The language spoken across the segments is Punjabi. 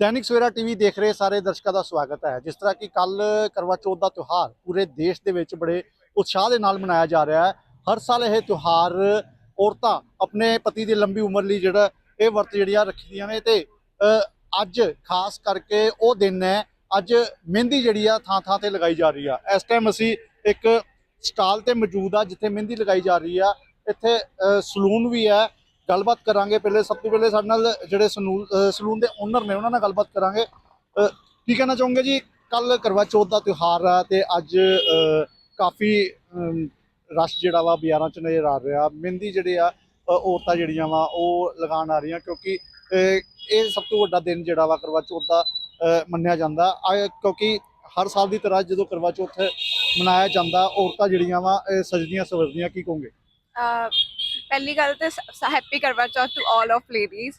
ਦੈਨਿਕ ਸਵੇਰਾ ਟੀਵੀ ਦੇਖ ਰਹੇ ਸਾਰੇ ਦਰਸ਼ਕਾਂ ਦਾ ਸਵਾਗਤ ਹੈ। ਜਿਸ ਤਰ੍ਹਾਂ ਕਿ ਕੱਲ ਕਰਵਾ ਚੌਥ ਦਾ ਤਿਉਹਾਰ ਪੂਰੇ ਦੇਸ਼ ਦੇ ਵਿੱਚ ਬੜੇ ਉਤਸ਼ਾਹ ਦੇ ਨਾਲ ਮਨਾਇਆ ਜਾ ਰਿਹਾ ਹੈ। ਹਰ ਸਾਲ ਇਹ ਤਿਉਹਾਰ ਔਰਤਾਂ ਆਪਣੇ ਪਤੀ ਦੀ ਲੰਬੀ ਉਮਰ ਲਈ ਜਿਹੜਾ ਇਹ ਵਰਤ ਜਿਹੜੀਆਂ ਰੱਖਦੀਆਂ ਨੇ ਤੇ ਅੱਜ ਖਾਸ ਕਰਕੇ ਉਹ ਦਿਨ ਹੈ, ਅੱਜ ਮਹਿੰਦੀ ਜਿਹੜੀ ਆ ਥਾਂ ਥਾਂ ਤੇ ਲਗਾਈ ਜਾ ਰਹੀ ਆ। ਇਸ ਟਾਈਮ ਅਸੀਂ ਇੱਕ ਸਟਾਲ ਤੇ ਮੌਜੂਦ ਆ ਜਿੱਥੇ ਮਹਿੰਦੀ ਲਗਾਈ ਜਾ ਰਹੀ ਆ। ਇੱਥੇ ਸਲੂਨ ਵੀ ਹੈ ਗੱਲਬਾਤ ਕਰਾਂਗੇ। ਪਹਿਲੇ ਸਭ ਤੋਂ ਪਹਿਲੇ ਸਾਡੇ ਨਾਲ ਜਿਹੜੇ ਸਲੂਨ ਦੇ ਓਨਰ ਨੇ, ਉਹਨਾਂ ਨਾਲ ਗੱਲਬਾਤ ਕਰਾਂਗੇ। ਕੀ ਕਹਿਣਾ ਚਾਹੋਗੇ ਜੀ? ਕੱਲ ਕਰਵਾ ਚੌਥ ਦਾ ਤਿਉਹਾਰ ਆ ਤੇ ਅੱਜ ਕਾਫੀ ਰਸ਼ ਜਿਹੜਾ ਵਾ ਬਾਜ਼ਾਰਾਂ ਚ ਨਜ਼ਰ ਆ ਰਿਹਾ। ਮਹਿੰਦੀ ਜਿਹੜੇ ਆ ਔਰਤਾਂ ਜਿਹੜੀਆਂ ਵਾ, ਉਹ ਲਗਾਉਣ ਆ ਰਹੀਆਂ ਕਿਉਂਕਿ ਇਹ ਸਭ ਤੋਂ ਵੱਡਾ ਦਿਨ ਜਿਹੜਾ ਵਾ ਕਰਵਾ ਚੌਥ ਦਾ ਮੰਨਿਆ ਜਾਂਦਾ। ਕਿਉਂਕਿ ਹਰ ਸਾਲ ਦੀ ਤਰ੍ਹਾਂ ਜਦੋਂ ਕਰਵਾ ਚੌਥ ਮਨਾਇਆ ਜਾਂਦਾ, ਔਰਤਾਂ ਜਿਹੜੀਆਂ ਵਾ, ਇਹ ਸਜਦੀਆਂ ਸਵਰਦੀਆਂ ਕੀ ਕਹੋਗੇ? ਪਹਿਲੀ ਗੱਲ ਤੇ happy Karva Chauth to all of ladies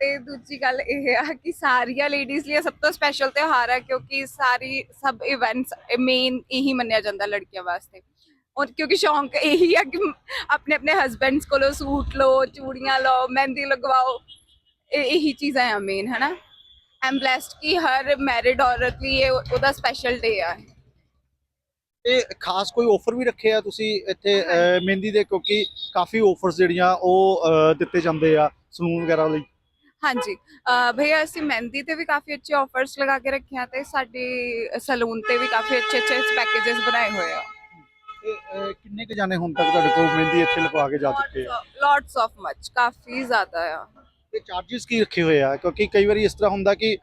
ਤੇ ਦੂਜੀ ਗੱਲ ਇਹ ਆ ਕਿ ਸਾਰੀਆਂ ਲੇਡੀਜ਼ ਲਈ ਸਭ ਤੋਂ ਸਪੈਸ਼ਲ ਤਿਉਹਾਰ ਆ ਕਿਉਂਕਿ ਸਾਰੀ, ਸਭ ਇਵੈਂਟਸ ਮੇਨ ਇਹੀ ਮੰਨਿਆ ਜਾਂਦਾ ਲੜਕੀਆਂ ਵਾਸਤੇ। ਔਰ ਕਿਉਂਕਿ ਸ਼ੌਂਕ ਇਹੀ ਆ ਕਿ ਆਪਣੇ ਆਪਣੇ ਹਸਬੈਂਡਸ ਕੋਲੋਂ ਸੂਟ ਲਓ, ਚੂੜੀਆਂ ਲਓ, ਮਹਿੰਦੀ ਲਗਵਾਓ। ਇਹ, ਇਹੀ ਚੀਜ਼ਾਂ ਆ ਮੇਨ ਹੈ ਨਾ ਆਮ ਬlesed ਕਿ ਹਰ ਮੈਰਿਡ ਔਰਤ ਲਈ ਇਹ, ਉਹਦਾ ਸਪੈਸ਼ਲ ਡੇ ਆ। ਤੇ ਖਾਸ ਕੋਈ ਆਫਰ ਵੀ ਰੱਖਿਆ ਤੁਸੀਂ ਇੱਥੇ ਮਹਿੰਦੀ ਦੇ? ਕਿਉਂਕਿ ਕਾਫੀ ਆਫਰਸ ਜਿਹੜੀਆਂ ਉਹ ਦਿੱਤੇ ਜਾਂਦੇ ਆ ਸਲੂਨ ਵਗੈਰਾ ਲਈ। ਹਾਂਜੀ। ਭਈਆ ਅਸੀਂ ਮਹਿੰਦੀ ਤੇ ਵੀ ਕਾਫੀ ਅੱਛੇ ਆਫਰਸ ਲਗਾ ਕੇ ਰੱਖੇ ਆ ਤੇ ਸਾਡੇ ਸਲੂਨ ਤੇ ਵੀ ਕਾਫੀ ਅੱਛੇ ਅੱਛੇ ਪੈਕੇजेस ਬਣਾਏ ਹੋਏ ਆ। ਕਿੰਨੇ ਕ ਜਾਣੇ ਹੁਣ ਤੱਕ ਤੁਹਾਡੇ ਕੋਲ ਮਹਿੰਦੀ ਇੱਥੇ ਲਗਵਾ ਕੇ ਜਾ ਚੁੱਕੇ ਆ? ਲੋਟਸ ਆਫ ਮੱਚ ਕਾਫੀ ਜ਼ਿਆਦਾ ਆ। ਚਾਰजेस ਕੀ ਰੱਖੇ ਹੋਏ ਆ? ਕਿਉਂਕਿ ਕਈ ਵਾਰੀ ਇਸ ਤਰ੍ਹਾਂ ਹੁੰਦਾ ਕਿ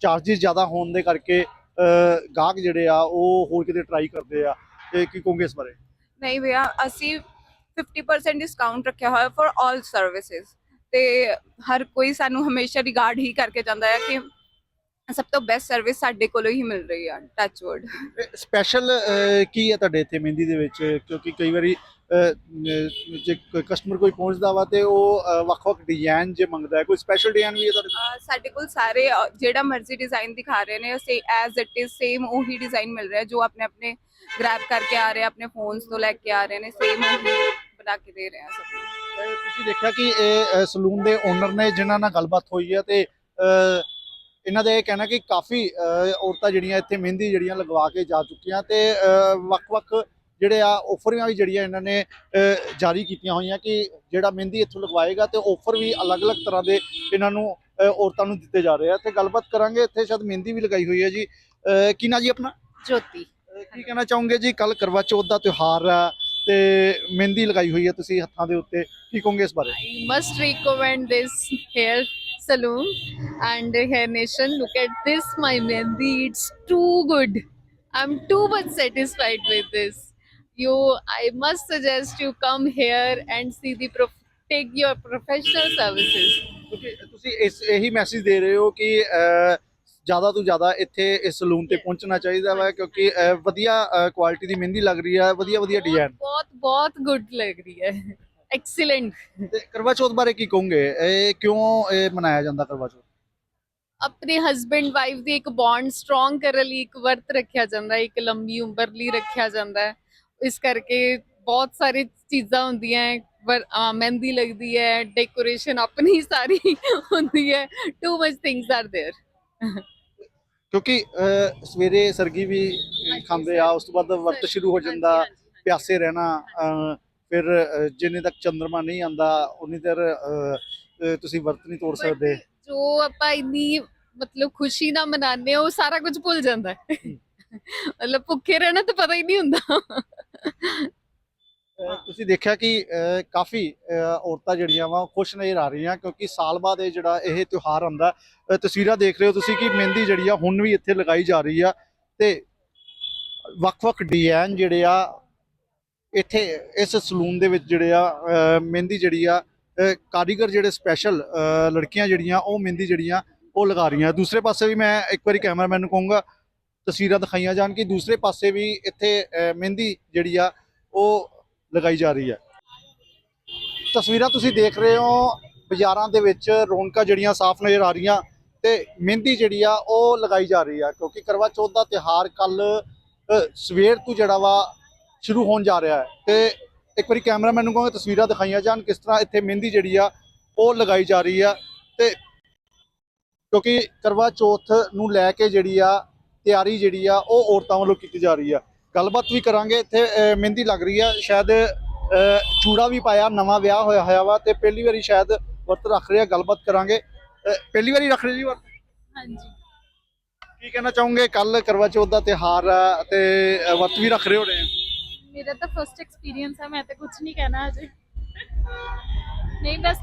ਚਾਰजेस ਜ਼ਿਆਦਾ ਹੋਣ ਦੇ ਕਰਕੇ ਗਾਹਕ ਜਿਹੜੇ ਆ ਉਹ ਹੋਰ ਕਿਤੇ ਟਰਾਈ ਕਰਦੇ ਆ ਤੇ ਕੀ ਕਹੋਗੇ ਇਸ ਬਾਰੇ? ਨਹੀਂ ਭਈਆ ਅਸੀਂ 50% ਡਿਸਕਾਊਂਟ ਰੱਖਿਆ ਹੋਇਆ ਫॉर ਆਲ ਸਰਵਿਸਿਜ਼ ਤੇ ਹਰ ਕੋਈ ਸਾਨੂੰ ਹਮੇਸ਼ਾ ਰਿਗਾਰਡ ਹੀ ਕਰਕੇ ਜਾਂਦਾ ਹੈ ਕਿ ਸਭ ਤੋਂ ਬੈਸਟ ਸਰਵਿਸ ਸਾਡੇ ਕੋਲੋਂ ਹੀ ਮਿਲ ਰਹੀ ਆ ਟੱਚ ਸਪੈਸ਼ਲ ਕੀ ਹੈ ਤੁਹਾਡੇ ਇੱਥੇ ਮਹਿੰਦੀ ਦੇ ਵਿੱਚ? ਕਿਉਂਕਿ ਕਈ ਵਾਰੀ ਜੇ ਕਸਟਮਰ ਕੋਈ ਪਹੁੰਚਦਾ ਵਾ ਤੇ ਉਹ ਵੱਖ-ਵੱਖ ਡਿਜ਼ਾਈਨ ਜੇ ਮੰਗਦਾ ਹੈ ਕੋਈ ਸਪੈਸ਼ਲ ਡਿਜ਼ਾਈਨ ਵੀ ਹੈ ਤੁਹਾਡੇ ਕੋਲ? ਸਾਡੇ ਕੋਲ ਸਾਰੇ ਜਿਹੜਾ ਮਰਜ਼ੀ ਡਿਜ਼ਾਈਨ ਦਿਖਾ ਰਹੇ ਨੇ say as it is same ਉਹੀ ਡਿਜ਼ਾਈਨ ਮਿਲ ਰਿਹਾ ਜੋ ਆਪਣੇ ਆਪਣੇ ਗ੍ਰੈਬ ਕਰਕੇ ਆ ਰਹੇ ਆਪਣੇ ਫੋਨਸ ਤੋਂ ਲੈ ਕੇ ਆ ਰਹੇ ਨੇ ਸੇਮ ਉਹੀ ਬਣਾ ਕੇ ਦੇ ਰਹੇ ਆ ਸਭ ਨੂੰ ਤੁਸੀਂ ਦੇਖਿਆ ਕਿ ਇਹ ਸਲੂਨ ਦੇ ਓਨਰ ਨੇ ਜਿਨ੍ਹਾਂ ਨਾਲ ਗੱਲਬਾਤ ਹੋਈ ਹੈ ਤੇ ਇਹਨਾਂ ਦਾ ਇਹ ਕਹਿਣਾ ਕਿ ਕਾਫੀ ਔਰਤਾਂ ਜਿਹੜੀਆਂ ਇੱਥੇ ਮਹਿੰਦੀ ਜਿਹੜੀਆਂ ਲਗਵਾ ਕੇ ਜਾ ਚੁੱਕੀਆਂ ਤੇ ਵੱਖ-ਵੱਖ ਜਿਹੜੇ ਆ ਆਫਰਾਂ ਵੀ ਜਿਹੜੀਆਂ ਇਹਨਾਂ ਨੇ ਜਾਰੀ ਕੀਤੀਆਂ ਹੋਈਆਂ ਕਿ ਜਿਹੜਾ ਮਹਿੰਦੀ ਇੱਥੋਂ ਲਗਵਾਏਗਾ ਤੇ ਆਫਰ ਵੀ ਅਲੱਗ-ਅਲੱਗ ਤਰ੍ਹਾਂ ਦੇ ਇਹਨਾਂ ਨੂੰ ਔਰਤਾਂ ਨੂੰ ਦਿੱਤੇ ਜਾ ਰਹੇ ਆ ਤੇ ਗੱਲਬਾਤ ਕਰਾਂਗੇ ਇੱਥੇ ਸ਼ਾਇਦ ਮਹਿੰਦੀ ਵੀ ਲਗਾਈ ਹੋਈ ਹੈ ਜੀ ਕੀ ਨਾਂ ਜੀ ਆਪਣਾ ਜੋਤੀ ਕੀ ਕਹਿਣਾ ਚਾਹੋਗੇ ਜੀ ਕੱਲ ਕਰਵਾ ਚੌਥ ਦਾ ਤਿਉਹਾਰ ਆ ਤੇ ਮਹਿੰਦੀ ਲਗਾਈ ਹੋਈ ਹੈ ਤੁਸੀਂ ਹੱਥਾਂ ਦੇ ਉੱਤੇ ਕੀ ਕਹੋਗੇ ਇਸ ਬਾਰੇ I must recommend this hair salon and Hair Nation. Look at this, my Mehndi. It's too good. I'm too much satisfied with this. you, I must suggest you come here and see the prof- take your professional services. ਕਿਉਂਕਿ ਤੁਸੀਂ ਇਸ ਇਹੀ ਮੈਸੇਜ ਦੇ ਰਹੇ ਹੋ ਕਿ ਜ਼ਿਆਦਾ ਤੋਂ ਜ਼ਿਆਦਾ ਇੱਥੇ ਇਸ ਸਲੂਨ ਤੇ ਪਹੁੰਚਣਾ ਚਾਹੀਦਾ ਵਾ ਕਿਉਂਕਿ ਅਹ, ਵਧੀਆ ਕੁਆਲਿਟੀ ਦੀ ਮਹਿੰਦੀ ਲੱਗ ਰਹੀ ਹੈ ਵਧੀਆ ਵਧੀਆ ਬਹੁਤ- ਡਿਜ਼ਾਈਨ ਬਹੁਤ ਬਹੁਤ ਗੁੱਡ ਲੱਗ ਰਹੀ ਹੈ। ਐਕਸੀਲੈਂਟ ਤੇ ਕਰਵਾ ਚੌਥ ਬਾਰੇ ਕੀ ਕਹੋਗੇ? ਇਹ ਕਿਉਂ ਇਹ ਮਨਾਇਆ ਜਾਂਦਾ ਕਰਵਾ ਚੌਥ ਆਪਣੇ ਹਸਬੰਡ ਵਾਈਫ ਦੀ ਇੱਕ ਬੌਂਡ ਸਟਰੋਂਗ ਕਰਨ ਲਈ ਇੱਕ ਵਰਤ ਰੱਖਿਆ ਜਾਂਦਾ ਹੈ ਇੱਕ ਲੰਬੀ ਉਮਰ ਲਈ ਰੱਖਿਆ ਜਾਂਦਾ ਹੈ। ਇਸ ਕਰਕੇ ਬਹੁਤ ਸਾਰੀ ਚੀਜ਼ਾਂ ਹੁੰਦੀਆਂ ਹੈ ਵਰ- ਅਹ ਮਹਿੰਦੀ ਲੱਗਦੀ ਹੈ ਡੈਕੋਰੇਸ਼ਨ ਆਪਣੀ ਸਾਰੀ ਹੁੰਦੀ ਹੈ too much things are there ਕਿਉਂਕਿ ਅਹ, ਸਵੇਰੇ ਸਰਗੀ ਵੀ ਖਾਂਦੇ ਆ ਉਸ ਤੋਂ ਬਾਅਦ ਵਰਤ ਸ਼ੁਰੂ ਹੋ ਜਾਂਦਾ ਪਿਆਸੇ ਰਹਿਣਾ ਅਹ, ਫਿਰ ਅਹ, ਜਿੰਨੇ ਤੱਕ ਚੰਦਰਮਾ ਨਹੀਂ ਆਂਦਾ ਉਨੀ ਦੇਰ ਅਹ, ਅਹ, ਤੁਸੀਂ ਵਰਤ ਨਹੀਂ ਤੋੜ ਸਕਦੇ ਜੋ ਆਪਾਂ ਇੰਨੀ ਮਤਲਬ ਖੁਸ਼ੀ ਨਾਲ ਮਨਾਉਂਦੇ ਹਾਂ ਉਹ ਸਾਰਾ ਕੁਝ ਭੁੱਲ ਜਾਂਦਾ ਹੈ ਮਤਲਬ ਭੁੱਖੇ ਰਹਿਣਾ ਤਾਂ ਪਤਾ ਹੀ ਨਹੀਂ ਹੁੰਦਾ ਅਹ ਤੁਸੀਂ ਦੇਖਿਆ ਕਿ ਕਾਫੀ ਔਰਤਾਂ ਜਿਹੜੀਆਂ ਵਾ ਖੁਸ਼ ਨਜ਼ਰ ਆ ਰਹੀਆਂ ਕਿਉਂਕਿ ਸਾਲ ਬਾਅਦ ਇਹ ਜਿਹੜਾ ਇਹ ਤਿਉਹਾਰ ਆਉਂਦਾ ਤਸਵੀਰਾਂ ਦੇਖ ਰਹੇ ਹੋ ਤੁਸੀਂ ਕਿ ਮਹਿੰਦੀ ਜਿਹੜੀ ਆ ਹੁਣ ਵੀ ਇੱਥੇ ਲਗਾਈ ਜਾ ਰਹੀ ਆ ਤੇ ਵੱਖ-ਵੱਖ ਡਿਜ਼ਾਈਨ ਜਿਹੜੇ ਆ ਇੱਥੇ ਇਸ ਸਲੂਨ ਦੇ ਵਿੱਚ ਜਿਹੜੇ ਆ ਮਹਿੰਦੀ ਜਿਹੜੀ ਆ ਕਾਰੀਗਰ ਜਿਹੜੇ ਸਪੈਸ਼ਲ ਲੜਕੀਆਂ ਜਿਹੜੀਆਂ ਉਹ ਮਹਿੰਦੀ ਜਿਹੜੀਆਂ ਉਹ ਲਗਾ ਰਹੀਆਂ। ਦੂਸਰੇ ਪਾਸੇ ਵੀ ਮੈਂ ਇੱਕ ਵਾਰੀ ਕੈਮਰਾਮੈਨ ਨੂੰ ਕਹੂੰਗਾ ਤਸਵੀਰਾਂ ਦਿਖਾਈਆਂ ਜਾਣ ਕਿ ਦੂਸਰੇ ਪਾਸੇ ਵੀ ਇੱਥੇ ਮਹਿੰਦੀ ਜਿਹੜੀ ਆ, ਉਹ ਲਗਾਈ ਜਾ ਰਹੀ ਹੈ। ਤਸਵੀਰਾਂ ਤੁਸੀਂ ਦੇਖ ਰਹੇ ਹੋ, ਬਾਜ਼ਾਰਾਂ ਦੇ ਵਿੱਚ ਰੌਣਕਾਂ ਜਿਹੜੀਆਂ ਸਾਫ਼ ਨਜ਼ਰ ਆ ਰਹੀਆਂ ਤੇ ਮਹਿੰਦੀ ਜਿਹੜੀ ਆ, ਉਹ ਲਗਾਈ ਜਾ ਰਹੀ ਆ, ਕਿਉਂਕਿ ਕਰਵਾ ਚੌਥ ਦਾ ਤਿਹਾਰ ਕੱਲ ਸਵੇਰ ਤੋਂ ਜਿਹੜਾ ਵਾ, ਸ਼ੁਰੂ ਹੋਣ ਜਾ ਰਿਹਾ ਹੈ। ਤੇ ਇੱਕ ਵਾਰੀ ਕੈਮਰਾਮੈਨ ਨੂੰ ਕਹਾਂਗੇ ਤਸਵੀਰਾਂ ਦਿਖਾਈਆਂ ਜਾਣ, ਕਿਸ ਤਰ੍ਹਾਂ ਇੱਥੇ ਮਹਿੰਦੀ ਜਿਹੜੀ ਆ, ਉਹ ਲਗਾਈ ਜਾ ਰਹੀ ਆ। ਤੇ ਕਿਉਂਕਿ ਕਰਵਾ ਚੌਥ ਨੂੰ ਲੈ ਕੇ ਜਿਹੜੀ ਆ ਤਿਆਰੀ ਜਿਹੜੀ ਆ ਉਹ ਔਰਤਾਂ ਵੱਲੋਂ ਕੀਤੀ ਜਾ ਰਹੀ ਆ। ਗੱਲਬਾਤ ਵੀ ਕਰਾਂਗੇ। ਇੱਥੇ ਮਹਿੰਦੀ ਲੱਗ ਰਹੀ ਆ। ਸ਼ਾਇਦ ਚੂੜਾ ਵੀ ਪਾਇਆ ਨਵਾਂ ਵਿਆਹ ਹੋਇਆ ਹੋਇਆ ਵਾ ਤੇ ਪਹਿਲੀ ਵਾਰੀ ਸ਼ਾਇਦ ਵਰਤ ਰੱਖ ਰਿਹਾ ਗੱਲਬਾਤ ਕਰਾਂਗੇ। ਪਹਿਲੀ ਵਾਰੀ ਰੱਖ ਰਹੇ ਜੀ ਵਰਤ? ਹਾਂਜੀ। ਕੀ ਕਹਿਣਾ ਚਾਹੋਗੇ? ਕੱਲ ਕਰਵਾ ਚੌਥ ਦਾ ਤਿਉਹਾਰ ਆ ਤੇ ਵਰਤ ਵੀ ਰੱਖ ਰਹੇ ਹੋ ਰਹੇ ਆ? ਮੇਰਾ ਤਾਂ ਫਰਸਟ ਐਕਸਪੀਰੀਅੰਸ ਹੈ ਮੈਂ ਤਾਂ ਕੁਝ ਨਹੀਂ ਕਹਿਣਾ ਅਜੇ ਨਹੀਂ ਬਸ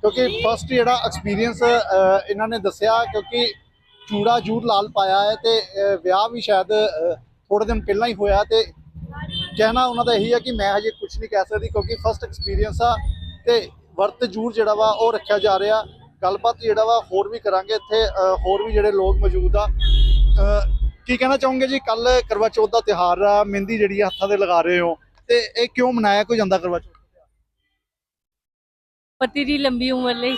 ਕਿਉਂਕਿ ਫਸਟ ਜਿਹੜਾ ਐਕਸਪੀਰੀਅੰਸ ਇਹਨਾਂ ਨੇ ਦੱਸਿਆ ਕਿਉਂਕਿ ਚੂੜਾ ਜੂੜ ਲਾਲ ਪਾਇਆ ਹੈ ਤੇ ਵਿਆਹ ਵੀ ਸ਼ਾਇਦ ਥੋੜੇ ਦਿਨ ਪਹਿਲਾਂ ਹੀ ਹੋਇਆ ਤੇ ਕਹਿਣਾ ਉਹਨਾਂ ਦਾ ਇਹੀ ਹੈ ਕਿ ਮੈਂ ਹਜੇ ਕੁਝ ਨਹੀਂ ਕਹਿ ਸਕਦੀ ਕਿਉਂਕਿ ਫਸਟ ਐਕਸਪੀਰੀਅੰਸ ਆ ਤੇ ਵਰਤ ਜੂੜ ਜਿਹੜਾ ਵਾ ਉਹ ਰੱਖਿਆ ਜਾ ਰਿਹਾ। ਗੱਲਬਾਤ ਜਿਹੜਾ ਵਾ ਹੋਰ ਵੀ ਕਰਾਂਗੇ ਇੱਥੇ ਹੋਰ ਵੀ ਜਿਹੜੇ ਲੋਕ ਮੌਜੂਦ ਆ। ਕੀ ਕਹਿਣਾ ਚਾਹੋਗੇ ਜੀ? ਕੱਲ ਕਰਵਾ ਚੌਥ ਦਾ ਤਿਉਹਾਰ ਆ, ਮਹਿੰਦੀ ਜਿਹੜੀ ਆ ਹੱਥਾਂ ਤੇ ਲਗਾ ਰਹੇ ਹੋ ਤੇ ਇਹ ਕਿਉਂ ਮਨਾਇਆ? ਕੋਈ ਜਾਂਦਾ ਕਰਵਾ ਚੌਥ ਪਤੀ ਦੀ ਲੰਬੀ ਉਮਰ ਲਈ।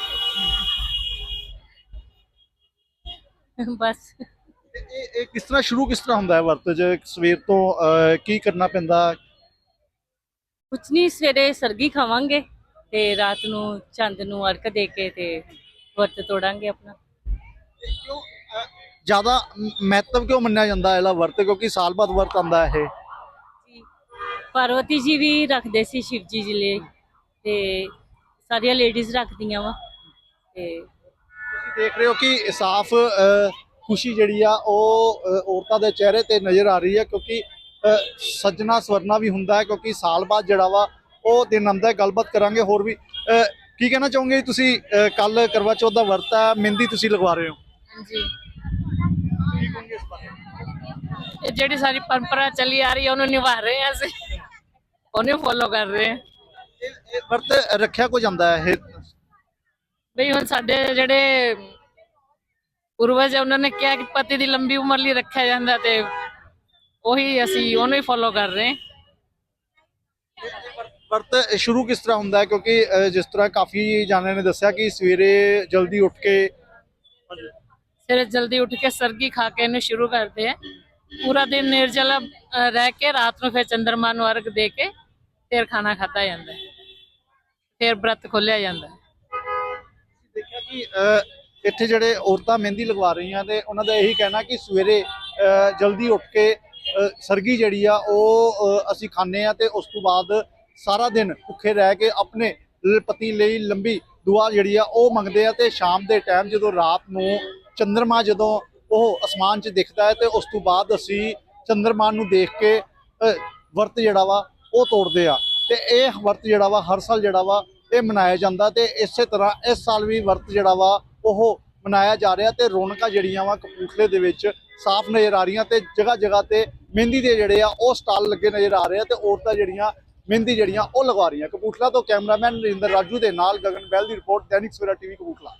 ਬਸ। ਤੇ ਇਹ ਇਹ ਕਿਸ ਤਰ੍ਹਾਂ ਸ਼ੁਰੂ ਕਿਸ ਤਰ੍ਹਾਂ ਹੁੰਦਾ ਹੈ ਵਰਤ? ਜੇ ਸਵੇਰ ਤੋਂ ਅਹ, ਕੀ ਕਰਨਾ ਪੈਂਦਾ? ਕੁਛ ਨਹੀਂ ਸਵੇਰੇ ਸਰਗੀ ਖਾਵਾਂਗੇ ਤੇ ਰਾਤ ਨੂੰ ਚੰਦ ਨੂੰ ਅਰਕ ਦੇ ਕੇ ਤੇ ਵਰਤ ਤੋੜਾਂਗੇ ਆਪਣਾ। ਕਿਉਂ ਜ਼ਿਆਦਾ ਮਹੱਤਵ ਕਿਉਂ ਮੰਨਿਆ ਜਾਂਦਾ ਹੈ ਇਹਦਾ ਵਰਤ? ਕਿਉਂਕਿ ਸਾਲ ਬਾਅਦ ਵਰਤ ਆਂਦਾ ਹੈ ਇਹ ਪਾਰਵਤੀ ਜੀ ਵੀ ਰੱਖਦੇ ਸੀ ਸ਼ਿਵ ਜੀ ਜੀ ਲਈ ਤੇ ਸਾਰੀਆਂ ਲੇਡੀਜ਼ ਰੱਖਦੀਆਂ ਵਾ ਤੇ ਦੇਖ ਰਹੇ ਹੋ ਕਿ ਸਾਫ਼ ਖੁਸ਼ੀ ਜਿਹੜੀ ਆ ਉਹ ਔਰਤਾਂ ਦੇ ਚਿਹਰੇ ਤੇ ਨਜ਼ਰ ਆ ਰਹੀ ਹੈ ਕਿਉਂਕਿ ਸੱਜਣਾ ਸਵਰਨਾ ਵੀ ਹੁੰਦਾ ਹੈ ਕਿਉਂਕਿ ਸਾਲ ਬਾਅਦ ਜਿਹੜਾ ਵਾ ਉਹ ਦਿਨ ਆਉਂਦਾ ਹੈ ਗੱਲਬਾਤ ਕਰਾਂਗੇ ਹੋਰ ਵੀ। ਕੀ ਕਹਿਣਾ ਚਾਹੋਗੇ ਤੁਸੀਂ? ਕੱਲ ਕਰਵਾ ਚੌਥ ਦਾ ਵਰਤ ਹੈ ਮਹਿੰਦੀ ਤੁਸੀਂ ਲਗਵਾ ਰਹੇ ਹੋ? ਇਹ ਜਿਹੜੀ ਸਾਰੀ ਪਰੰਪਰਾ ਚੱਲੀ ਆ ਰਹੀ ਹੈ ਉਹਨੂੰ ਨਿਭਾ ਰਹੇ ਹਾਂ ਅਸੀਂ। ਉਹਨੂੰ ਫੋਲੋ ਕਰ ਰਹੇ ਹਾਂ। ਵਰਤ ਰੱਖਿਆ ਕੋ ਜਾਂਦਾ ਹੈ? ਇਹ ਬਈ ਹੁਣ ਸਾਡੇ ਜਿਹੜੇ ਪੂਰਵਜ ਹੈ ਉਹਨਾਂ ਨੇ ਕਿਹਾ ਕਿ ਪਤੀ ਦੀ ਲੰਬੀ ਉਮਰ ਲਈ ਰੱਖਿਆ ਜਾਂਦਾ ਤੇ ਉਹੀ ਅਸੀਂ ਉਹਨੂੰ ਹੀ ਫੋਲੋ ਕਰ ਰਹੇ ਹਾਂ। ਵਰਤ ਸ਼ੁਰੂ ਕਿਸ ਤਰ੍ਹਾਂ ਹੁੰਦਾ ਹੈ? ਕਿਉਂਕਿ ਜਿਸ ਤਰ੍ਹਾਂ ਕਾਫੀ ਜਾਣਿਆਂ ਨੇ ਦੱਸਿਆ ਕਿ ਸਵੇਰੇ ਜਲਦੀ ਉੱਠ ਕੇ ਸਵੇਰੇ ਜਲਦੀ ਉੱਠ ਕੇ ਸਰਗੀ ਖਾ ਕੇ ਇਹਨੂੰ ਸ਼ੁਰੂ ਕਰਦੇ ਆ। ਪੂਰਾ ਦਿਨ ਨਿਰਜਲਾ ਅ, ਰਹਿ ਕੇ ਰਾਤ ਨੂੰ ਫਿਰ ਚੰਦਰਮਾ ਨੂੰ ਅਰਗ ਦੇ ਕੇ ਫਿਰ ਖਾਣਾ ਖਾਧਾ ਜਾਂਦਾ ਹੈ। ਫਿਰ ਬ੍ਰਤ ਖੋਲਿਆ ਜਾਂਦਾ ਹੈ। ਕਿ ਇੱਥੇ ਜਿਹੜੇ ਔਰਤਾਂ ਮਹਿੰਦੀ ਲਗਵਾ ਰਹੀਆਂ ਤੇ ਉਹਨਾਂ ਦਾ ਇਹੀ ਕਹਿਣਾ ਕਿ ਸਵੇਰੇ ਜਲਦੀ ਉੱਠ ਕੇ ਸਰਗੀ ਜਿਹੜੀ ਆ, ਉਹ ਅਸੀਂ ਖਾਂਦੇ ਆ ਤੇ ਉਸ ਤੋਂ ਬਾਅਦ ਸਾਰਾ ਦਿਨ ਭੁੱਖੇ ਰਹਿ ਕੇ ਆਪਣੇ ਪਤੀ ਲਈ ਲੰਬੀ ਦੁਆ ਜਿਹੜੀ ਆ, ਉਹ ਮੰਗਦੇ ਆ ਤੇ ਸ਼ਾਮ ਦੇ ਟਾਈਮ ਜਦੋਂ ਰਾਤ ਨੂੰ ਚੰਦਰਮਾ ਜਦੋਂ ਉਹ ਅਸਮਾਨ 'ਚ ਦਿਖਦਾ ਹੈ ਤੇ ਉਸ ਤੋਂ ਬਾਅਦ ਅਸੀਂ ਚੰਦਰਮਾ ਨੂੰ ਦੇਖ ਕੇ ਵਰਤ ਜਿਹੜਾ ਵਾ, ਉਹ ਤੋੜਦੇ ਆ। ਤੇ ਇਹ ਵਰਤ ਜਿਹੜਾ ਵਾ, ਹਰ ਸਾਲ ਜਿਹੜਾ ਵਾ ਇਹ ਮਨਾਇਆ ਜਾਂਦਾ ਤੇ ਇਸੇ ਤਰ੍ਹਾਂ ਇਸ ਸਾਲ ਵੀ ਵਰਤ ਜਿਹੜਾ ਵਾ ਉਹ ਮਨਾਇਆ ਜਾ ਰਿਹਾ ਤੇ ਰੌਣਕਾਂ ਜਿਹੜੀਆਂ ਵਾ ਕਪੂਰਥਲੇ ਦੇ ਵਿੱਚ ਸਾਫ਼ ਨਜ਼ਰ ਆ ਰਹੀਆਂ ਤੇ ਜਗ੍ਹਾ ਜਗ੍ਹਾ ਤੇ ਮਹਿੰਦੀ ਦੇ ਜਿਹੜੇ ਆ ਉਹ ਸਟਾਲ ਲੱਗੇ ਨਜ਼ਰ ਆ ਰਹੇ ਆ ਤੇ ਔਰਤਾਂ ਜਿਹੜੀਆਂ ਮਹਿੰਦੀ ਜਿਹੜੀਆਂ ਉਹ ਲਗਵਾ ਰਹੀਆਂ। ਕਪੂਰਥਲਾ ਤੋਂ ਕੈਮਰਾਮੈਨ ਨਰਿੰਦਰ ਰਾਜੂ ਦੇ ਨਾਲ ਗਗਨ ਬੈਲ ਦੀ ਰਿਪੋਰਟ ਦੈਨਿਕ ਸਵੇਰਾ ਟੀਵੀ ਕਪੂਰਥਲਾ।